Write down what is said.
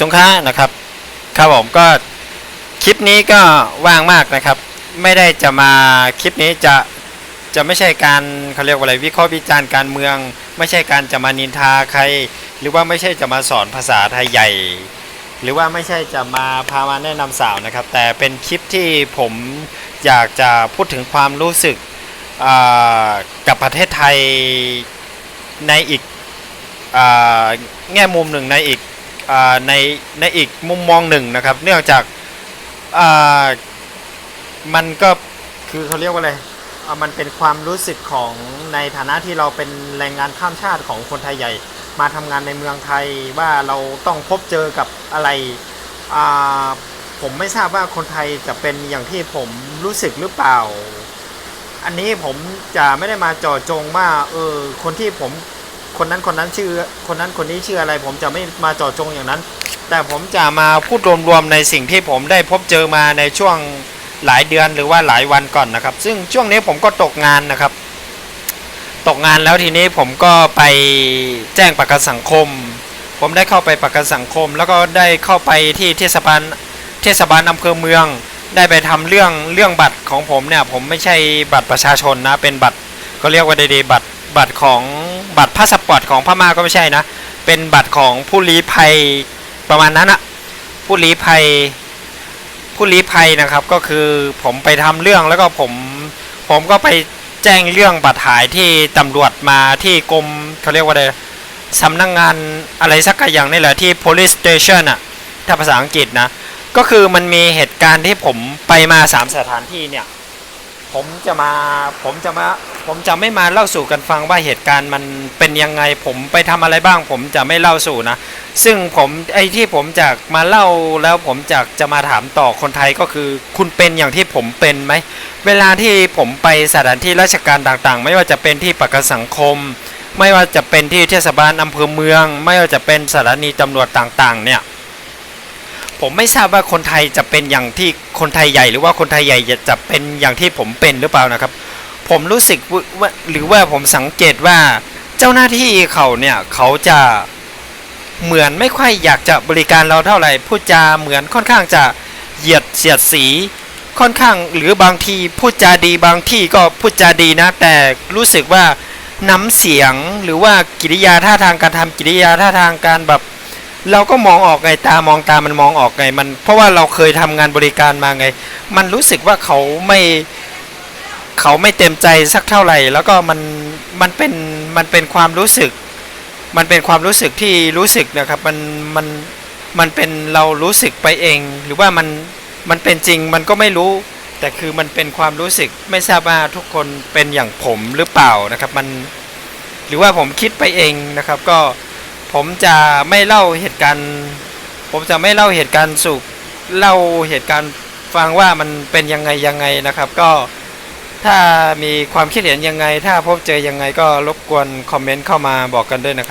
สงขลานะครับครับผมก็คลิปนี้ก็ว่างมากนะครับ ไม่ได้จะมาคลิปนี้จะจะไม่ใช่การเขาเรียกว่าอะไรวิเคราะห์วิจารณ์การเมือง ไม่ใช่การจะมานินทาใคร หรือว่าไม่ใช่จะมาสอนภาษาไทยใหญ่ หรือว่าไม่ใช่จะมาพามาแนะนำสาวนะครับ แต่เป็นคลิปที่ผมอยากจะพูดถึงความรู้สึกกับประเทศไทยในอีกแง่มุมหนึ่งในอีก ในในอีกมุมมองหนึ่งนะครับ เนื่องจากมันก็คือเขาเรียกว่าอะไรมันเป็นความรู้สึกของในฐานะที่เราเป็นแรงงานข้ามชาติของคนไทยใหญ่ มาทำงานในเมืองไทยว่าเราต้องพบเจอกับอะไรผมไม่ทราบว่าคนไทยจะเป็นอย่างที่ผมรู้สึกหรือเปล่า อันนี้ผมจะไม่ได้มาจาะจงว่าเออคนที่ผม คนนั้นคนนั้นชื่อ คนนั้นคนนี้ชื่ออะไร ผมจะไม่มาเจาะจงอย่างนั้น แต่ผมจะมาพูดรวมๆในสิ่งที่ผมได้พบเจอมาในช่วงหลายเดือนหรือว่าหลายวันก่อนนะครับ ซึ่งช่วงนี้ผมก็ตกงานนะครับ ตกงานแล้วทีนี้ผมก็ไปแจ้งประกันสังคม ผมได้เข้าไปประกันสังคม แล้วก็ได้เข้าไปที่เทศบาลเทศบาลอำเภอเมือง ได้ไปทำเรื่องเรื่องบัตรของผมเนี่ยผมไม่ใช่บัตรประชาชนนะเป็นบัตรก็เรียกว่าเดีๆบัตร บัตรของบัตรพาสปอร์ตของพม่าก็ไม่ใช่นะ เป็นบัตรของผู้ลี้ภัยประมาณนั้นอะผู้ลี้ภัยผู้ลี้ภัยนะครับก็คือผมไปทำเรื่องแล้วก็ผมผมก็ไปแจ้งเรื่องบัตรหายที่ตำรวจมาที่กรมเขาเรียกว่าอะไรสำนักงงานอะไรสักอย่างนี่แหละที่ police station อะถ้าภาษาอังกฤษนะ ก็คือมันมีเหตุการณ์ที่ผมไปมาสามสถานที่เนี่ย ผมจะมาผมจะมาผมจะไม่มาเล่าสู่กันฟังว่าเหตุการณ์มันเป็นยังไงผมไปทำอะไรบ้าง ผมจะไม่เล่าสู่นะ ซึ่งผมไอ้ที่ผมจะมาเล่าแล้วผมจะจะมาถามต่อคนไทยก็คือ คุณเป็นอย่างที่ผมเป็นไหมเวลาที่ผมไปสถานที่ราชการต่างๆ ไม่ว่าจะเป็นที่ประกันสังคม ไม่ว่าจะเป็นที่เทศบาลอำเภอเมือง ไม่ว่าจะเป็นสถานีตำรวจต่างๆ เนี่ย ผมไม่ทราบว่าคนไทยจะเป็นอย่างที่คนไทยใหญ่ หรือว่าคนไทยใหญ่จะเป็นอย่างที่ผมเป็นหรือเปล่านะครับ ผมรู้สึกว่าหรือว่าผมสังเกตว่าเจ้าหน้าที่เขาเนี่ยเขาจะเหมือนไม่ค่อยอยากจะบริการเราเท่าไหร่พูดจาเหมือนค่อนข้างจะเหยียดเสียดสี ค่อนข้างหรือบางทีพูดจาดีบางที่ก็พูดจาดีนะ แต่รู้สึกว่าน้ำเสียงหรือว่ากิริยาท่าทางการทำกิริยาท่าทางการแบบ เราก็มองออกไงตามองตามันมองออกไงมัน เพราะว่าเราเคยทำงานบริการมาไง มันรู้สึกว่าเขาไม่เขาไม่เต็มใจสักเท่าไหร่ แล้วก็มันมันเป็นมันเป็นความรู้สึก มันเป็นความรู้สึกที่รู้สึกนะครับมันมันมันเป็นเรารู้สึกไปเอง หรือว่ามันมันเป็นจริงมันก็ไม่รู้ แต่คือมันเป็นความรู้สึกไม่ทราบว่าทุกคนเป็นอย่างผมหรือเปล่านะครับ มัน หรือว่าผมคิดไปเองนะครับ ก็ ผมจะไม่เล่าเหตุการณ์ ผมจะไม่เล่าเหตุการณ์สุขเล่าเหตุการณ์ฟังว่ามันเป็นยังไงยังไงนะครับ ก็ถ้ามีความคิดเห็นยังไง ถ้าพบเจอยังไงก็รบกวนคอมเมนต์เข้ามาบอกกันด้วยนะครับ